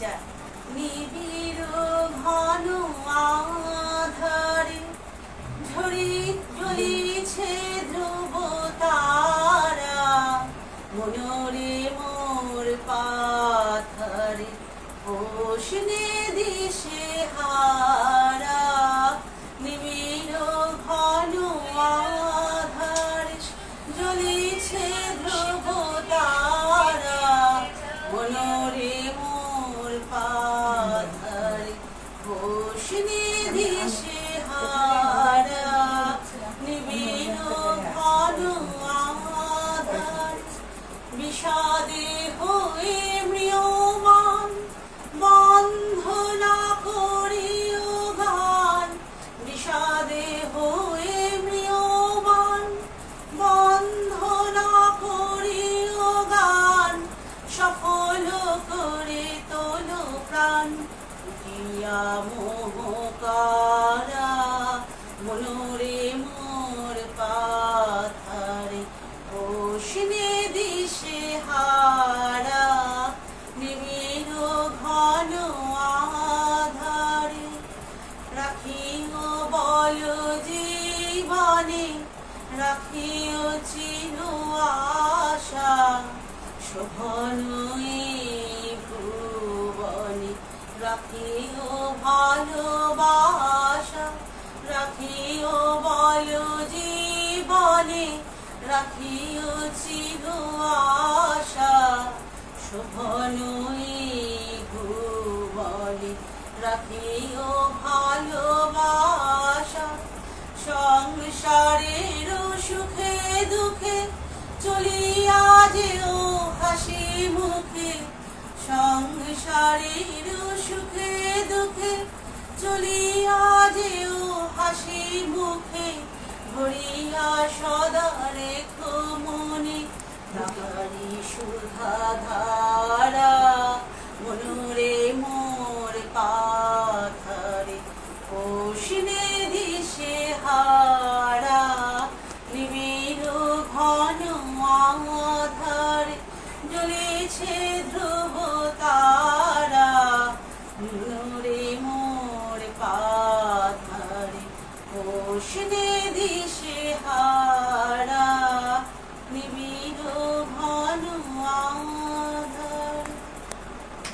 আচ্ছা নিবিড় ঘন আধারে ঝরি জ্বলিছে ধ্রুব তারা। মনোরে মোর পাথরে পোষণে দিশে হারা। নিবিড় বিষাদে হয়ে মৃয়মান বন্ধ না করিও গান। বিষাদে হয়ে মৃয়মান বন্ধ না করিও গান। সফল করে তোলো প্রাণ। জীবনে রাখিও চির আশা, শোভন ভুবনে রাখিও ভালোবাসা, রাখিও বল জীবনে, রাখিও চির আশা, শোভন ভুবনে রাখিও দুঃখে চলিয়া যেও হাসি মুখে। সংসারের সুখে, দুঃখে চলিয়া যেও হাসি মুখে। ভরিয়া সদা রেখো মনে তাহারি সুধা ধারা, মনুরে মোর পাথারে। কোশিনে ঘন আধারে জ্বলেছে ধ্রুব তারা। নূরে মোর পাথারে দিশে